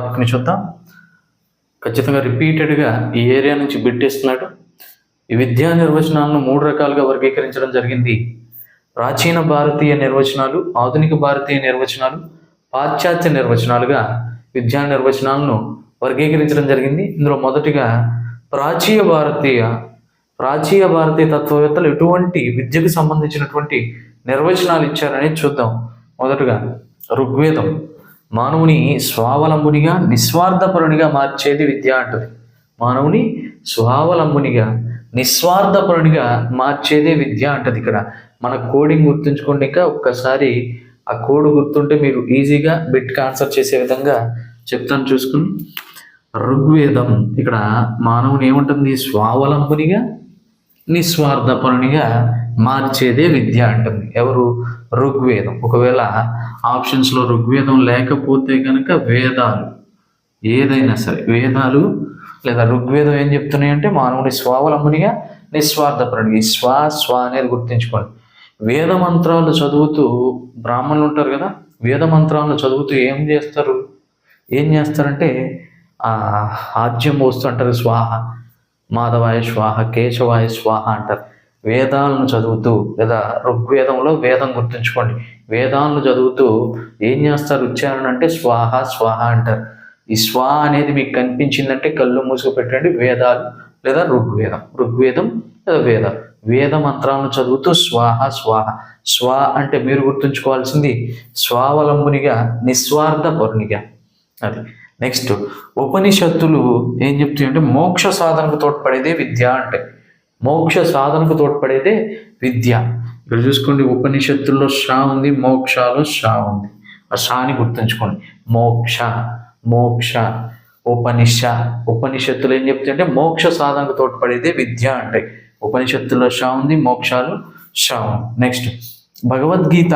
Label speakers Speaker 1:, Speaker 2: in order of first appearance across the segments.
Speaker 1: టాపిక్ని చూద్దాం. ఖచ్చితంగా రిపీటెడ్గా ఈ ఏరియా నుంచి బిట్టేస్తున్నాడు ఈ విద్యా నిర్వచనాలను మూడు రకాలుగా వర్గీకరించడం జరిగింది. ప్రాచీన భారతీయ నిర్వచనాలు ఆధునిక భారతీయ నిర్వచనాలు పాశ్చాత్య నిర్వచనాలుగా విద్యా నిర్వచనాలను వర్గీకరించడం జరిగింది. ఇందులో మొదటిగా ప్రాచీన భారతీయ ప్రాచీన భారతీయ తత్వవేత్తలు ఎటువంటి విద్యకు సంబంధించినటువంటి నిర్వచనాలు ఇచ్చారనేది చూద్దాం. మొదటగా ఋగ్వేదం. మానవుని స్వావలంబునిగా నిస్వార్థపరునిగా మార్చేది విద్య అంటది. మానవుని స్వావలంబునిగా నిస్వార్థపరునిగా మార్చేదే విద్య అంటది ఇక్కడ. మన కోడింగ్ గుర్తుంచుకోండి ఇంకా ఒక్కసారి. ఆ కోడ్ గుర్తుంటే మీరు ఈజీగా బిట్కి ఆన్సర్ చేసే విధంగా చెప్తాను చూసుకుని. ఋగ్వేదం ఇక్కడ మానవుని ఏముంటుంది? స్వావలంబునిగా నిస్వార్థపరునిగా మార్చేదే విద్య అంటుంది. ఎవరు? ఋగ్వేదం. ఒకవేళ ఆప్షన్స్లో ఋగ్వేదం లేకపోతే కనుక వేదాలు ఏదైనా సరే వేదాలు లేదా ఋగ్వేదం ఏం చెప్తున్నాయంటే మానవుని స్వావలంబనిగా నిస్వార్థపరునిగా ఈ స్వా స్వా అనేది గుర్తుంచుకోండి. వేద మంత్రాలు చదువుతూ బ్రాహ్మణులు ఉంటారు కదా వేద మంత్రాలను చదువుతూ ఏం చేస్తారు? ఏం చేస్తారంటే ఆద్యం పోస్తూ అంటారు స్వాహ మాధవాయ స్వాహ కేశవాయ స్వాహ అంటారు. వేదాలను చదువుతూ లేదా ఋగ్వేదంలో వేదం గుర్తుంచుకోండి. వేదాలను చదువుతూ ఏం చేస్తారు? ఉచ్చారణ అంటే స్వాహ స్వాహ అంటారు. ఈ స్వా అనేది మీకు కనిపించిందంటే కళ్ళు మూసుకు పెట్టండి. వేదాలు లేదా ఋగ్వేదం. ఋగ్వేదం లేదా వేదం. వేద మంత్రాలను చదువుతూ స్వాహ స్వాహ. స్వా అంటే మీరు గుర్తుంచుకోవాల్సింది స్వావలంబునిగా నిస్వార్థ పరునిగా. అది. నెక్స్ట్ ఉపనిషత్తులు ఏం చెప్తాయంటే మోక్ష సాధనకు తోడ్పడేదే విద్య అంటే. మోక్ష సాధనకు తోడ్పడేదే విద్య. ఇక్కడ చూసుకోండి ఉపనిషత్తుల్లో షా ఉంది మోక్షాలో షా ఉంది. ఆ షాని గుర్తుంచుకోండి. మోక్ష మోక్ష ఉపనిష. ఉపనిషత్తులు ఏం చెప్తాయంటే మోక్ష సాధనకు తోడ్పడేదే విద్య అంటాయి ఉపనిషత్తుల్లో షా ఉంది మోక్షాలు షా ఉంది. నెక్స్ట్ భగవద్గీత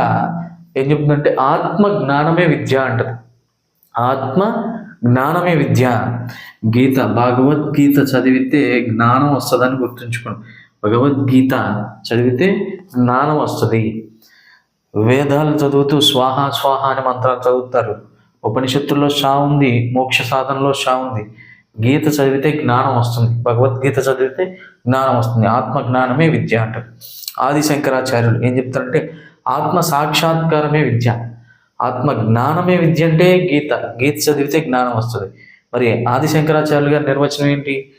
Speaker 1: ఏం చెప్తుందంటే ఆత్మ జ్ఞానమే విద్య అంటది. ఆత్మ జ్ఞానమే విద్య. గీత భగవద్గీత చదివితే జ్ఞానం వస్తుందని గుర్తుంచుకోండి. భగవద్గీత చదివితే జ్ఞానం వస్తుంది. వేదాలు చదువుతూ స్వాహ స్వాహ అని మంత్రాలు చదువుతారు. ఉపనిషత్తుల్లో షా ఉంది మోక్ష సాధనలో షా ఉంది. గీత చదివితే జ్ఞానం వస్తుంది. భగవద్గీత చదివితే జ్ఞానం వస్తుంది. ఆత్మ జ్ఞానమే విద్య అంటారు. ఆది శంకరాచార్యులు ఏం చెప్తారంటే ఆత్మ సాక్షాత్కారమే విద్య. ఆత్మ జ్ఞానమే విద్య అంటే గీత. గీత చదివితే జ్ఞానం వస్తుంది. మరి ఆది శంకరాచార్యులు గారి నిర్వచనం ఏంటి?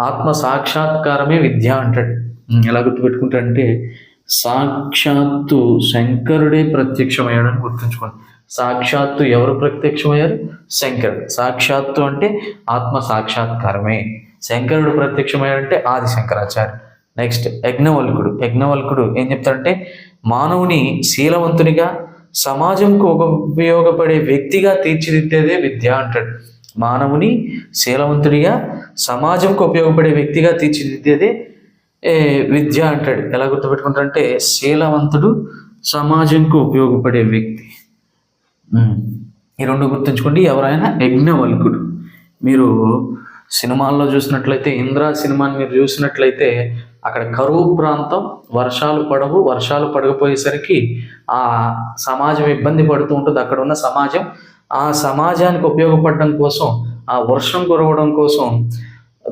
Speaker 1: ఆత్మ సాక్షాత్కారమే విద్య అంటాడు. ఎలా గుర్తుపెట్టుకుంటాడంటే సాక్షాత్తు శంకరుడే ప్రత్యక్షమయ్యాడని గుర్తుంచుకోండి. సాక్షాత్తు ఎవరు ప్రత్యక్షమయ్యారు? శంకరుడు. సాక్షాత్తు అంటే ఆత్మ సాక్షాత్కారమే. శంకరుడు ప్రత్యక్షమయ్యాడంటే ఆది శంకరాచార్య నెక్స్ట్ యజ్ఞవల్కుడు. యజ్ఞవల్కుడు ఏం చెప్తాడంటే మానవుని శీలవంతునిగా సమాజంకు ఒక ఉపయోగపడే వ్యక్తిగా తీర్చిదిద్దేదే విద్య అంటాడు. మానవుని శీలవంతుడిగా సమాజంకు ఉపయోగపడే వ్యక్తిగా తీర్చిదిద్దేదే ఏ, విద్య అంటాడు. ఎలా గుర్తుపెట్టుకుంటాడంటే శీలవంతుడు సమాజంకు ఉపయోగపడే వ్యక్తి. ఈ రెండు గుర్తుంచుకోండి. ఎవరైనా యజ్ఞవల్కుడు. మీరు సినిమాల్లో చూసినట్లయితే ఇంద్రా సినిమాని మీరు చూసినట్లయితే అక్కడ కరువు ప్రాంతం వర్షాలు పడవు వర్షాలు పడకపోయేసరికి ఆ సమాజం ఇబ్బంది పడుతూ ఉంటుంది. అక్కడ ఉన్న సమాజం ఆ సమాజానికి ఉపయోగపడడం కోసం ఆ వర్షం కురవడం కోసం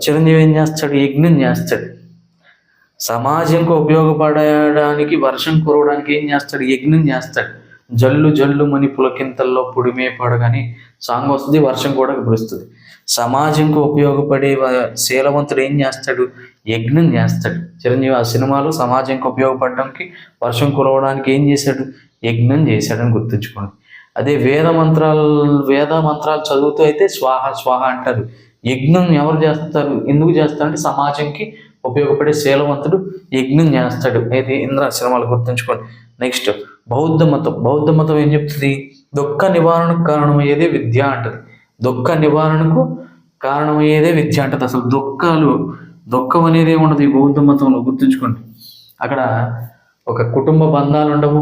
Speaker 1: చిరంజీవి ఏం చేస్తాడు? యజ్ఞం చేస్తాడు. సమాజంకు ఉపయోగపడడానికి వర్షం కురవడానికి ఏం చేస్తాడు? యజ్ఞం చేస్తాడు. జల్లు జల్లు మని పులకింతల్లో పొడిమే పడగాని సాంగ్ వస్తుంది వర్షం కూడా కురుస్తుంది. సమాజంకు ఉపయోగపడే శీలవంతుడు ఏం చేస్తాడు? యజ్ఞం చేస్తాడు. చిరంజీవి ఆ సినిమాలో సమాజంకు ఉపయోగపడడానికి వర్షం కురవడానికి ఏం చేశాడు? యజ్ఞం చేశాడని గుర్తుంచుకోండి. అదే వేద మంత్రాలు వేద మంత్రాలు చదువుతూ అయితే స్వాహ స్వాహ అంటారు. యజ్ఞం ఎవరు చేస్తారు? ఎందుకు చేస్తారంటే సమాజంకి ఉపయోగపడే శీలవంతుడు యజ్ఞం చేస్తాడు. ఇది ఇంద్ర గుర్తుంచుకోండి. నెక్స్ట్ బౌద్ధ మతం. బౌద్ధ మతం ఏం చెప్తుంది? దుఃఖ నివారణకు కారణమయ్యేదే విద్య అంటది. దుఃఖ నివారణకు కారణమయ్యేదే విద్య అంటది. అసలు దుఃఖాలు దుఃఖం అనేది ఉండదు ఈ బౌద్ధ మతంలో గుర్తుంచుకోండి. అక్కడ ఒక కుటుంబ బంధాలు ఉండవు.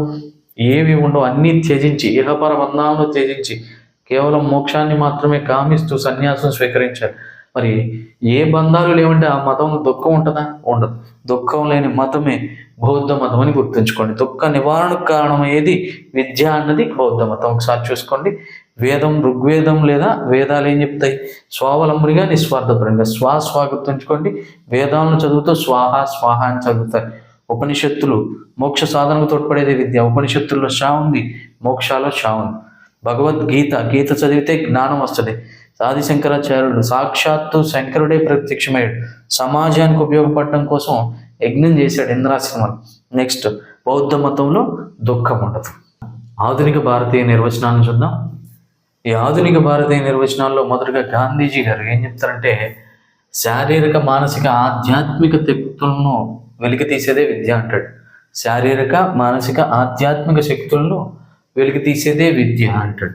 Speaker 1: ఏవి ఉండవు అన్నీ త్యజించి ఇహపర బంధాలను త్యజించి కేవలం మోక్షాన్ని మాత్రమే కామిస్తూ సన్యాసం స్వీకరించారు మరి ఏ బంధాలు లేవంటే ఆ మతంలో దుఃఖం ఉంటుందా? ఉండదు. దుఃఖం లేని మతమే బౌద్ధ మతం అని గుర్తుంచుకోండి. దుఃఖ నివారణకు కారణం ఏది విద్య అన్నది బౌద్ధ మతం. ఒకసారి చూసుకోండి. వేదం ఋగ్వేదం లేదా వేదాలు ఏం చెప్తాయి? స్వావలంబరిగా నిస్వార్థపరంగా స్వా స్వా గుర్తుంచుకోండి వేదాలను చదువుతూ స్వాహ స్వాహ అని చదువుతారు. ఉపనిషత్తులు. మోక్ష సాధనకు తోడ్పడేది విద్య. ఉపనిషత్తుల్లో షా ఉంది? మోక్షాలో షా ఉంది. భగవద్గీత. గీత చదివితే జ్ఞానం వస్తుంది. ఆది శంకరాచార్యుడు సాక్షాత్తు శంకరుడే ప్రత్యక్షమయ్యాడు. సమాజానికి ఉపయోగపడడం కోసం యజ్ఞం చేశాడు ఇంద్రాశ్రమం నెక్స్ట్ బౌద్ధ మతంలో దుఃఖం ఉండదు. ఆధునిక భారతీయ నిర్వచనాన్ని చూద్దాం. ఈ ఆధునిక భారతీయ నిర్వచనాల్లో మొదటగా గాంధీజీ గారు ఏం చెప్తారంటే శారీరక మానసిక ఆధ్యాత్మిక శక్తులను వెలికి తీసేదే విద్య అంటాడు. శారీరక మానసిక ఆధ్యాత్మిక శక్తులను వెలికి తీసేదే విద్య అంటాడు.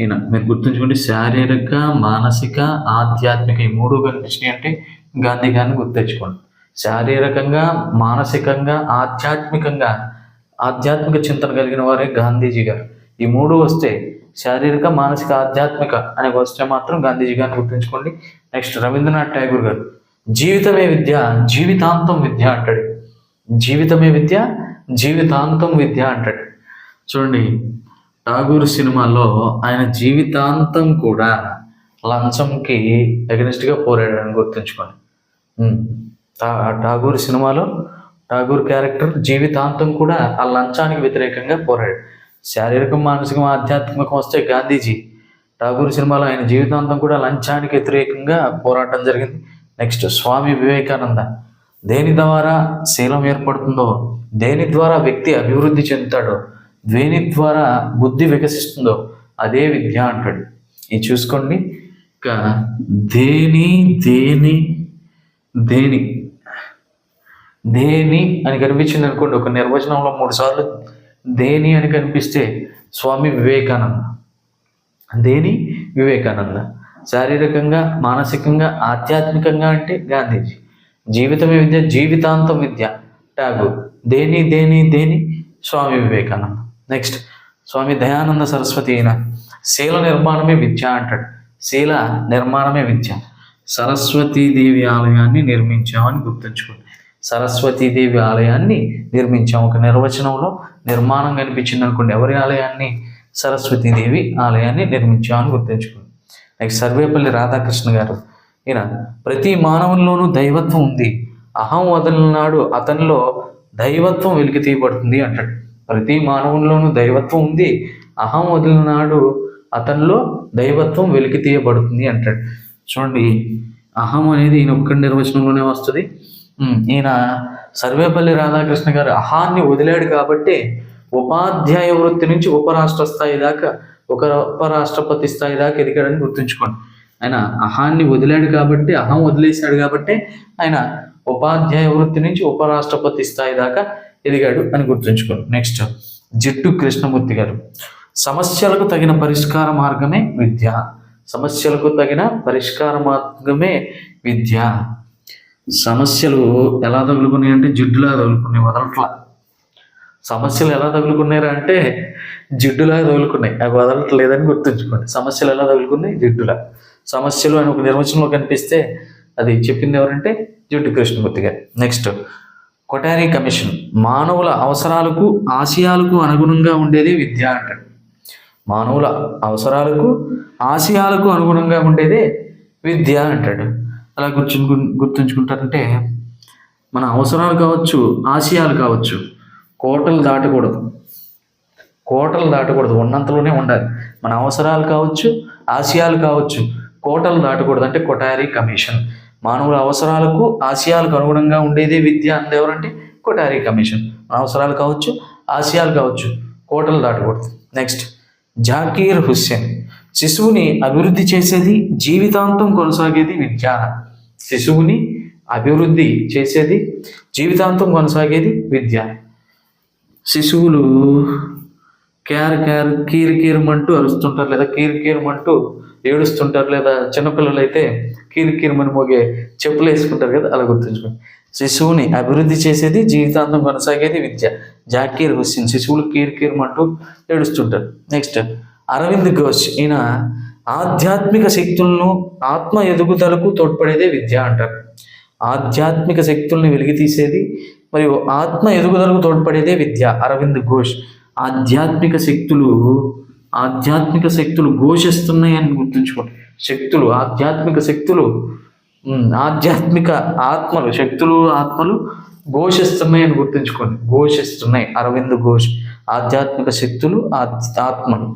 Speaker 1: ఈయన మీరు గుర్తుంచుకోండి శారీరక మానసిక ఆధ్యాత్మిక ఈ మూడు కనిపించినాయి అంటే గాంధీ గారిని గుర్తించుకోండి. శారీరకంగా మానసికంగా ఆధ్యాత్మికంగా ఆధ్యాత్మిక చింతన కలిగిన వారే గాంధీజీ గారు. ఈ మూడు వస్తే శారీరక మానసిక ఆధ్యాత్మిక అనే వస్తే మాత్రం గాంధీజీ గారిని గుర్తుంచుకోండి. నెక్స్ట్ రవీంద్రనాథ్ ఠాగూర్ గారు. జీవితమే విద్య జీవితాంతం విద్య అంటాడు. జీవితమే విద్య జీవితాంతం విద్య అంటాడు. చూడండి ఠాగూర్ సినిమాలో ఆయన జీవితాంతం కూడా లంచంకి అగెనిస్ట్గా పోరాడాడని గుర్తుంచుకోండి. ఉమ్. ఠాగూర్ సినిమాలో ఠాగూర్ క్యారెక్టర్ జీవితాంతం కూడా ఆ లంచానికి వ్యతిరేకంగా పోరాడు శారీరకం మానసికం ఆధ్యాత్మికం వస్తే గాంధీజీ ఠాగూర్ సినిమాలో ఆయన జీవితాంతం కూడా లంచానికి వ్యతిరేకంగా పోరాటం జరిగింది. నెక్స్ట్ స్వామి వివేకానంద. దేని ద్వారా శీలం ఏర్పడుతుందో దేని ద్వారా వ్యక్తి అభివృద్ధి చెందుతాడో దేని ద్వారా బుద్ధి వికసిస్తుందో అదే విద్య అంటాడు. ఇది చూసుకోండి. ఇంకా దేని దేని దేని దేని అని కనిపించింది అనుకోండి. ఒక నిర్వచనంలో మూడు సార్లు దేని అని కనిపిస్తే స్వామి వివేకానంద. దేని? వివేకానంద. శారీరకంగా మానసికంగా ఆధ్యాత్మికంగా అంటే గాంధీజీ. జీవితమే విద్య జీవితాంతం విద్య. ఠాగూర్ దేని దేని దేని? స్వామి వివేకానంద. నెక్స్ట్ స్వామి దయానంద సరస్వతి అయిన శీల నిర్మాణమే విద్య అంటాడు. శీల నిర్మాణమే విద్య. సరస్వతీదేవి ఆలయాన్ని నిర్మించామని గుర్తుంచుకోండి. సరస్వతీదేవి ఆలయాన్ని నిర్మించాం. ఒక నిర్వచనంలో నిర్మాణం కనిపించింది అనుకోండి ఎవరి ఆలయాన్ని? సరస్వతీదేవి ఆలయాన్ని నిర్మించామని గుర్తుంచుకోండి. నెక్స్ట్ సర్వేపల్లి రాధాకృష్ణ గారు. ఈయన ప్రతి మానవుల్లోనూ దైవత్వం ఉంది. అహం వదలనాడు అతనిలో దైవత్వం వెలికి తీయబడుతుంది అంటాడు. ప్రతి మానవుల్లోనూ దైవత్వం ఉంది. అహం వదిలినాడు అతనిలో దైవత్వం వెలికి తీయబడుతుంది అంటాడు. చూడండి అహం అనేది ఈయన ఒక్క నిర్వచనంలోనే వస్తుంది. ఈయన సర్వేపల్లి రాధాకృష్ణ గారు అహాన్ని వదిలాడు కాబట్టి ఉపాధ్యాయ వృత్తి నుంచి ఉపరాష్ట్ర స్థాయి దాకా ఒక ఉపరాష్ట్రపతి స్థాయి దాకా ఎదిగాడని గుర్తుంచుకోండి. ఆయన అహాన్ని వదిలాడు కాబట్టి అహం వదిలేశాడు కాబట్టి ఆయన ఉపాధ్యాయ వృత్తి నుంచి ఉపరాష్ట్రపతి స్థాయి దాకా ఎదిగాడు అని గుర్తుంచుకోండి. నెక్స్ట్ జిట్టు కృష్ణమూర్తి గారు. సమస్యలకు తగిన పరిష్కార మార్గమే విద్య. సమస్యలకు తగిన పరిష్కార మార్గమే విద్య. సమస్యలు ఎలా తగులుకున్నాయి అంటే జిడ్డులా తగులుకున్నాయి వదలట్లా. సమస్యలు ఎలా తగులుకున్నారా అంటే జిడ్డులా తగులుకున్నాయి. అవి వదలట్లేదని గుర్తుంచుకోండి. సమస్యలు ఎలా తగులుకున్నాయి? జిడ్డులా. సమస్యలు అని ఒక నిర్వచనంలో కనిపిస్తే అది చెప్పింది ఎవరంటే జిడ్డు కృష్ణమూర్తి గారు. Next Kothari commission. మానవుల అవసరాలకు ఆశయాలకు అనుగుణంగా ఉండేది విద్య అంటాడు మానవుల అవసరాలకు ఆశయాలకు అనుగుణంగా ఉండేదే విద్య అంటాడు. అలా గుర్తు గుర్తుంచుకుంటారంటే మన అవసరాలు కావచ్చు ఆశయాలు కావచ్చు కోటలు దాటకూడదు. కోటలు దాటకూడదు. ఉన్నంతలోనే ఉండాలి. మన అవసరాలు కావచ్చు ఆశయాలు కావచ్చు కోటలు దాటకూడదు. అంటే కొటారీ కమిషన్. మానవుల అవసరాలకు ఆశయాలకు అనుగుణంగా ఉండేదే విద్య అంది ఎవరంటే కొటారీ కమిషన్. మన అవసరాలు కావచ్చు ఆశయాలు కావచ్చు కోటలు దాటకూడదు. నెక్స్ట్ జాకీర్ హుస్సేన్. శిశువుని అభివృద్ధి చేసేది జీవితాంతం కొనసాగేది విద్య. శిశువుని అభివృద్ధి చేసేది జీవితాంతం కొనసాగేది విద్య. శిశువులు క్యార్ క్యార్ కీర్ కీరమంటూ అరుస్తుంటారు లేదా కీర్ కీరమంటూ ఏడుస్తుంటారు లేదా చిన్నపిల్లలు అయితే కీర్ కీరమని మోగే చెప్పులు వేసుకుంటారు కదా అలా గుర్తుంచుకోండి. శిశువుని అభివృద్ధి చేసేది జీవితాంతం కొనసాగేది విద్య. జాకీర్ హుస్సేన్ శిశువులు కీర్ కీరమంటూ ఏడుస్తుంటారు. నెక్స్ట్ అరవింద్ ఘోష్. ఈయన ఆధ్యాత్మిక శక్తులను ఆత్మ ఎదుగుదలకు తోడ్పడేదే విద్య అంటారు. ఆధ్యాత్మిక శక్తుల్ని వెలిగితీసేది మరియు ఆత్మ ఎదుగుదలకు తోడ్పడేదే విద్య. అరవింద్ ఘోష్ ఆధ్యాత్మిక శక్తులు ఆధ్యాత్మిక శక్తులు ఘోషిస్తున్నాయని గుర్తుంచుకోండి. శక్తులు ఆధ్యాత్మిక శక్తులు ఆధ్యాత్మిక ఆత్మలు శక్తులు ఆత్మలు ఘోషిస్తున్నాయని గుర్తుంచుకోండి. ఘోషిస్తున్నాయి. అరవింద్ ఘోష్ ఆధ్యాత్మిక శక్తులు ఆత్మలు.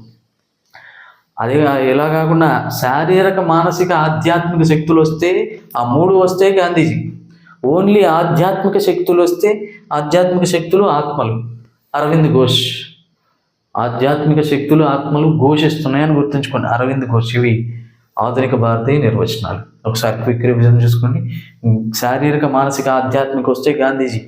Speaker 1: అదే ఎలా కాకుండా శారీరక మానసిక ఆధ్యాత్మిక శక్తులు వస్తే ఆ మూడు వస్తే గాంధీజీ. ఓన్లీ ఆధ్యాత్మిక శక్తులు వస్తే ఆధ్యాత్మిక శక్తులు ఆత్మలు. అరవింద్ ఘోష్. ఆధ్యాత్మిక శక్తులు ఆత్మలు ఘోషిస్తున్నాయని గుర్తుంచుకోండి. అరవింద్ ఘోష్ ఇవి ఆధునిక భారతీయ నిర్వచనాలు. ఒకసారి క్విక్ రివిజన్ చూసుకోండి శారీరక మానసిక ఆధ్యాత్మిక వస్తే గాంధీజీ.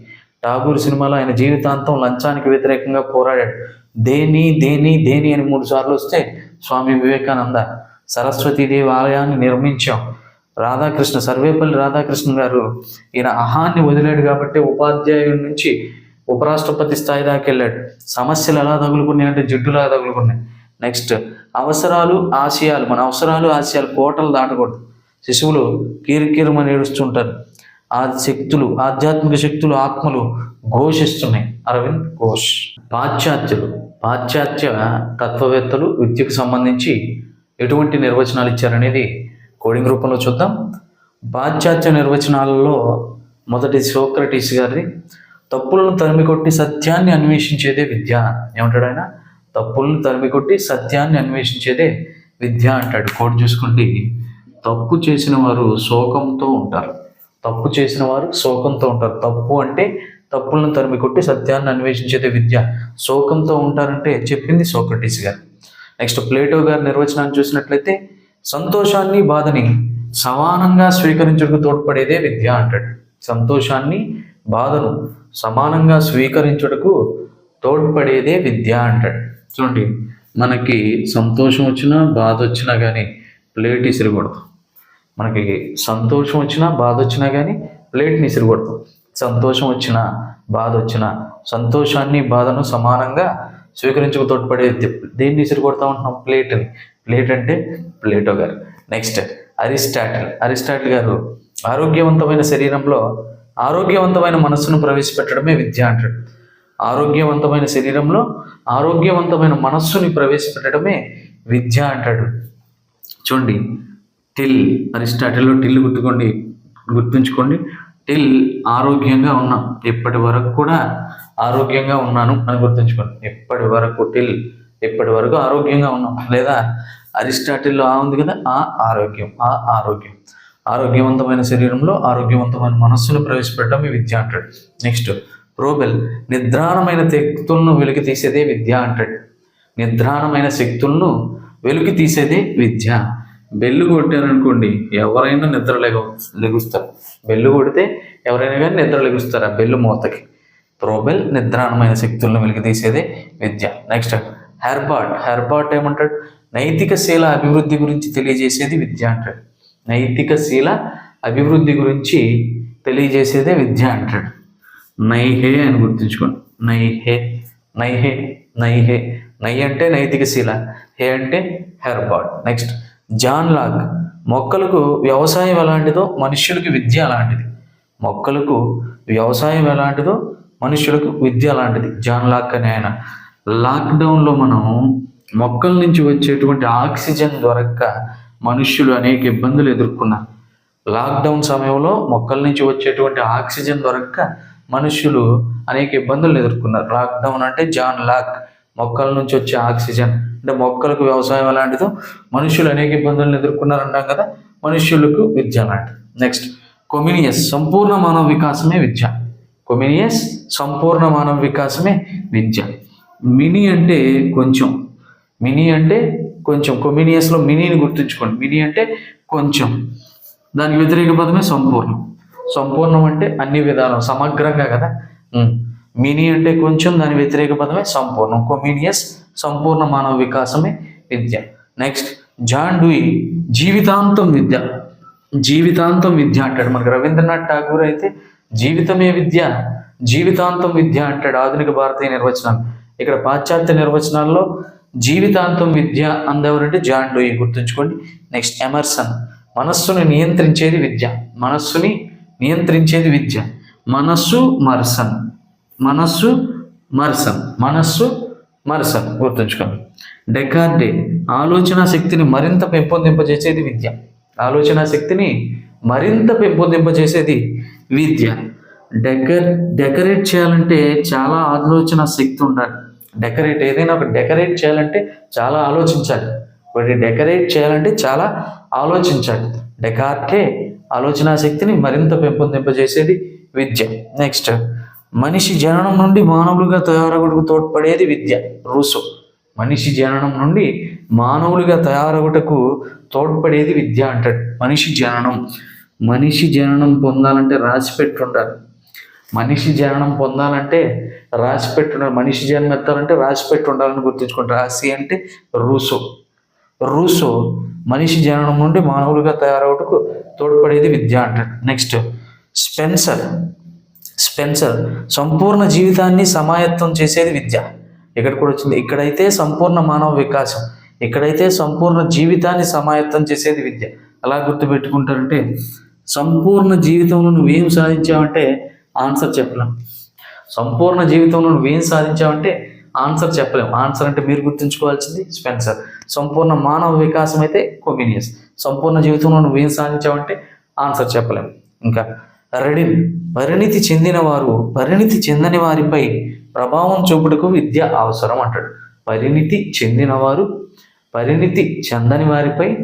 Speaker 1: ఠాగూర్ సినిమాలో ఆయన జీవితాంతం లంచానికి వ్యతిరేకంగా పోరాడాడు. దేని దేని దేని అని మూడు సార్లు వస్తే స్వామి వివేకానంద సరస్వతీదేవి ఆలయాన్ని నిర్మించాం. రాధాకృష్ణ సర్వేపల్లి రాధాకృష్ణ గారు ఈయన అహాన్ని వదిలాడు కాబట్టి ఉపాధ్యాయుడి నుంచి ఉపరాష్ట్రపతి స్థాయి దాకా వెళ్ళాడు. సమస్యలు ఎలా తగులుకున్నాయి అంటే జిడ్డులా తగులుకున్నాయి. నెక్స్ట్ అవసరాలు ఆశయాలు. మన అవసరాలు ఆశయాలు కోటలు దాటకూడదు. శిశువులు కీరికీరమని ఏడుస్తుంటారు. ఆ శక్తులు ఆధ్యాత్మిక శక్తులు ఆత్మలు ఘోషిస్తున్నాయి. అరవింద్? ఘోష్. పాశ్చాత్యులు. పాశ్చాత్య తత్వవేత్తలు విద్యకు సంబంధించి ఎటువంటి నిర్వచనాలు ఇచ్చారనేది కోడింగ్ రూపంలో చూద్దాం. పాశ్చాత్య నిర్వచనాలలో మొదటి సోక్రటీస్ గారి తప్పులను తరిమికొట్టి సత్యాన్ని అన్వేషించేదే విద్య. ఏమంటాడు ఆయన? తప్పులను తరిమికొట్టి సత్యాన్ని అన్వేషించేదే విద్య అంటాడు. కోడ్ చూసుకోండి. తప్పు చేసిన వారు శోకంతో ఉంటారు. తప్పు చేసిన వారు శోకంతో ఉంటారు. తప్పు అంటే తప్పులను తరిమికొట్టి సత్యాన్ని అన్వేషించేదే విద్య. శోకంతో ఉంటారంటే చెప్పింది సోక్రటీస్ గారు. నెక్స్ట్ ప్లేటో గారి నిర్వచనాన్ని చూసినట్లయితే సంతోషాన్ని బాధని సమానంగా స్వీకరించుటకు తోడ్పడేదే విద్య అంటాడు. సంతోషాన్ని బాధను సమానంగా స్వీకరించుటకు తోడ్పడేదే విద్య అంటాడు. చూడండి మనకి సంతోషం వచ్చినా బాధ వచ్చినా కానీ ప్లేట్ ఇసిరకూడదు. మనకి సంతోషం వచ్చినా బాధ వచ్చినా కానీ ప్లేట్ని ఇసిరకూడదు సంతోషం వచ్చినా బాధ వచ్చినా సంతోషాన్ని బాధను సమానంగా స్వీకరించుకు తోడ్పడే దేన్ని ఇసిరికొడతా ఉంటున్నాం? ప్లేట్ని ప్లేట్ అంటే ప్లేటో గారు. Next Aristotle. అరిస్టాటిల్ గారు ఆరోగ్యవంతమైన శరీరంలో ఆరోగ్యవంతమైన మనస్సును ప్రవేశపెట్టడమే విద్య అంటాడు. ఆరోగ్యవంతమైన శరీరంలో ఆరోగ్యవంతమైన మనస్సుని ప్రవేశపెట్టడమే విద్య అంటాడు. చూడండి టిల్ అరిస్టాటిల్లో టిల్ గుర్తుకోండి గుర్తుంచుకోండి. టిల్ ఆరోగ్యంగా ఉన్నాం ఇప్పటి వరకు కూడా ఆరోగ్యంగా ఉన్నాను అని గుర్తుంచుకోండి. ఇప్పటి వరకు టిల్ ఇప్పటి వరకు ఆరోగ్యంగా ఉన్నాం లేదా అరిస్టాటిల్లో ఆ ఉంది కదా ఆ ఆరోగ్యం ఆ ఆరోగ్యం. ఆరోగ్యవంతమైన శరీరంలో ఆరోగ్యవంతమైన మనస్సును ప్రవేశపెట్టడం ఈ విద్య అంటాడు. నెక్స్ట్ ప్రోబెల్ నిద్రాణమైన శక్తులను వెలికి తీసేదే విద్య అంటాడు. నిద్రాణమైన శక్తులను వెలికి తీసేదే విద్య. బెల్లు కొట్టారనుకోండి ఎవరైనా నిద్ర లెగ లెగుస్తారు. బెల్లు కొడితే ఎవరైనా కానీ నిద్ర లెగుస్తారు ఆ బెల్లు మూతకి. ప్రోబెల్ నిద్రాణమైన శక్తులను వెలికితీసేదే విద్య. నెక్స్ట్ హెర్బాట్ హెర్బాట్ ఏమంటాడు? నైతిక శీల అభివృద్ధి గురించి తెలియజేసేది విద్య అంటాడు. నైతిక శీల అభివృద్ధి గురించి తెలియజేసేదే విద్య అంటాడు. నైహే అని గుర్తుంచుకోండి. నైహే నైహే నైహే. నై అంటే నైతిక శీల హే అంటే హెర్బాట్ నెక్స్ట్ జాన్ లాక్ మొక్కలకు వ్యవసాయం ఎలాంటిదో మనుష్యులకు విద్య అలాంటిది. మొక్కలకు వ్యవసాయం ఎలాంటిదో మనుషులకు విద్య అలాంటిది. జాన్ లాక్ అనే ఆయన. లాక్డౌన్లో మనం మొక్కల నుంచి వచ్చేటువంటి ఆక్సిజన్ దొరక్క మనుష్యులు అనేక ఇబ్బందులు ఎదుర్కొన్నారు. లాక్డౌన్ సమయంలో మొక్కల నుంచి వచ్చేటువంటి ఆక్సిజన్ దొరక్క మనుషులు అనేక ఇబ్బందులు ఎదుర్కొన్నారు. లాక్డౌన్ అంటే జాన్ లాక్ మొక్కల నుంచి వచ్చే ఆక్సిజన్. అంటే మొక్కలకు వ్యవసాయం ఎలాంటిదో మనుషులు అనేక ఇబ్బందులను ఎదుర్కొన్నారు అంటాం కదా మనుష్యులకు విద్య అలాంటిది నెక్స్ట్ కొమినియస్ సంపూర్ణ మానవ వికాసమే విద్య. కొమినియస్ సంపూర్ణ మానవ వికాసమే విద్య. మినీ అంటే కొంచెం. మినీ అంటే కొంచెం. కొమినియస్లో మినీని గుర్తుంచుకోండి. మినీ అంటే కొంచెం. దానికి వ్యతిరేక పదమే సంపూర్ణం. సంపూర్ణం అంటే అన్ని విధాలు సమగ్రంగా కదా. మినీ అంటే కొంచెం దాని వ్యతిరేక పదమే సంపూర్ణం. కొమీనియస్ సంపూర్ణ మానవ వికాసమే విద్య. నెక్స్ట్ జాన్ డూయి జీవితాంతం విద్య. జీవితాంతం విద్య అంటాడు. మనకి రవీంద్రనాథ్ ఠాగూర్ అయితే జీవితమే విద్య జీవితాంతం విద్య అంటాడు ఆధునిక భారతీయ నిర్వచనం. ఇక్కడ పాశ్చాత్య నిర్వచనాల్లో జీవితాంతం విద్య అందెవరంటే జాన్ డూయి గుర్తుంచుకోండి. Next Emerson. మనస్సును నియంత్రించేది విద్య. మనస్సుని నియంత్రించేది విద్య. మనస్సు మర్సన్. మనస్సు మరసం. మనస్సు మరసం. గుర్తుంచుకోండి. డెకార్డే ఆలోచన శక్తిని మరింత పెంపొందింపజేసేది విద్య. ఆలోచన శక్తిని మరింత పెంపొందింపజేసేది విద్య. డెకర్ డెకరేట్ చేయాలంటే చాలా ఆలోచన శక్తి ఉండాలి. డెకరేట్ ఏదైనా ఒక డెకరేట్ చేయాలంటే చాలా ఆలోచించాలి. ఒకటి డెకరేట్ చేయాలంటే చాలా ఆలోచించాలి. డెకార్టే ఆలోచన శక్తిని మరింత పెంపొందింపజేసేది విద్య. నెక్స్ట్ మనిషి జననం నుండి మానవులుగా తయారగుటకు తోడ్పడేది విద్య రూసో. మనిషి జననం నుండి మానవులుగా తయారగుటకు తోడ్పడేది విద్య అంటాడు. మనిషి జననం. మనిషి జననం పొందాలంటే రాసి పెట్టుండాలి. మనిషి జననం పొందాలంటే రాసి పెట్టుండాలి. మనిషి జన్మ ఎత్తాలంటే రాసి పెట్టుండాలని గుర్తుంచుకోండి. రాసి అంటే రూసో. రూసో మనిషి జననం నుండి మానవులుగా తయారవుటకు తోడ్పడేది విద్య అంటాడు. Next Spencer. స్పెన్సర్ సంపూర్ణ జీవితాన్ని సమాయత్తం చేసేది విద్య. ఇక్కడ కూడా వచ్చింది. ఇక్కడైతే సంపూర్ణ మానవ వికాసం ఇక్కడైతే సంపూర్ణ జీవితాన్ని సమాయత్తం చేసేది విద్య. అలా గుర్తుపెట్టుకుంటారంటే సంపూర్ణ జీవితంలో నువ్వేం సాధించావంటే ఆన్సర్ చెప్పలేం. సంపూర్ణ జీవితంలో నువ్వేం సాధించావంటే ఆన్సర్ చెప్పలేం. ఆన్సర్ అంటే మీరు గుర్తుంచుకోవాల్సింది స్పెన్సర్. సంపూర్ణ మానవ వికాసం అయితే కొమినియస్. సంపూర్ణ జీవితంలో నువ్వేం సాధించావంటే ఆన్సర్ చెప్పలేం. ఇంకా రెడిన్ పరిణితి చెందినవారు పరిణితి చెందని వారిపై ప్రభావం చూపుటకు విద్య అవసరం అంటాడు. పరిణితి చెందినవారు పరిణితి చెందని వారిపై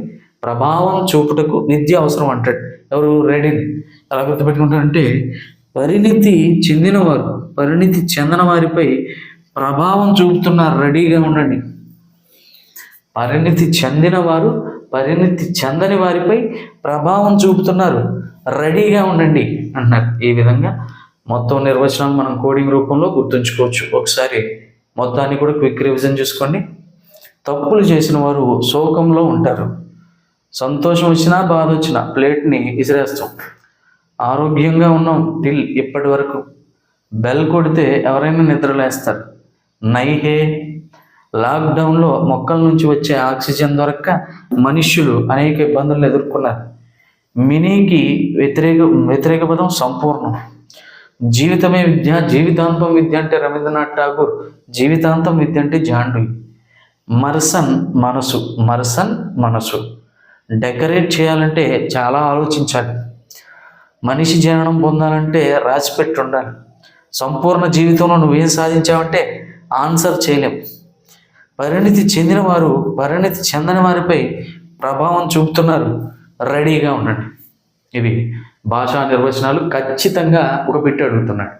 Speaker 1: ప్రభావం చూపుటకు విద్య అవసరం అంటాడు. ఎవరు? రెడిన్ ఎలా గుర్తుపెట్టుకుంటారంటే పరిణితి చెందినవారు పరిణితి చెందిన వారిపై ప్రభావం చూపుతున్నారు రెడీగా ఉండండి. పరిణితి చెందినవారు పరిణితి చెందని వారిపై ప్రభావం చూపుతున్నారు. రెడీగా ఉండండి. అంటున్నారు. ఈ విధంగా మొత్తం నిర్వచనాలు మనం కోడింగ్ రూపంలో గుర్తుంచుకోవచ్చు. ఒకసారి మొత్తాన్ని కూడా క్విక్ రివిజన్ చూసుకోండి. తప్పులు చేసిన వారు శోకంలో ఉంటారు. సంతోషం వచ్చినా బాధ వచ్చినా ప్లేట్ని విసిరేస్తాం ఆరోగ్యంగా ఉన్నాం టిల్ ఇప్పటి వరకు. బెల్ కొడితే ఎవరైనా నిద్రలేస్తారు నైహే. లాక్డౌన్లో మొక్కల నుంచి వచ్చే ఆక్సిజన్ దొరక్క మనుష్యులు అనేక ఇబ్బందులను ఎదుర్కొన్నారు. మినీకి వ్యతిరేక వ్యతిరేక పదం సంపూర్ణం. జీవితమే విద్య జీవితాంతం విద్య అంటే రవీంద్రనాథ్ ఠాగూర్ జీవితాంతం విద్య అంటే జాండవి మర్సన్ మనసు మర్సన్ మనసు. డెకరేట్ చేయాలంటే చాలా ఆలోచించాలి. మనిషి జననం పొందాలంటే రాసిపెట్టి ఉండాలి సంపూర్ణ జీవితంలో నువ్వేం సాధించావంటే ఆన్సర్ చేయలేం. పరిణితి చెందిన వారు పరిణితి చెందని వారిపై ప్రభావం చూపుతున్నారు. రెడీగా ఉండండి. ఇవి భాషా నిర్వచనాలు ఖచ్చితంగా ఒక బిట్ అడుగుతున్నాడు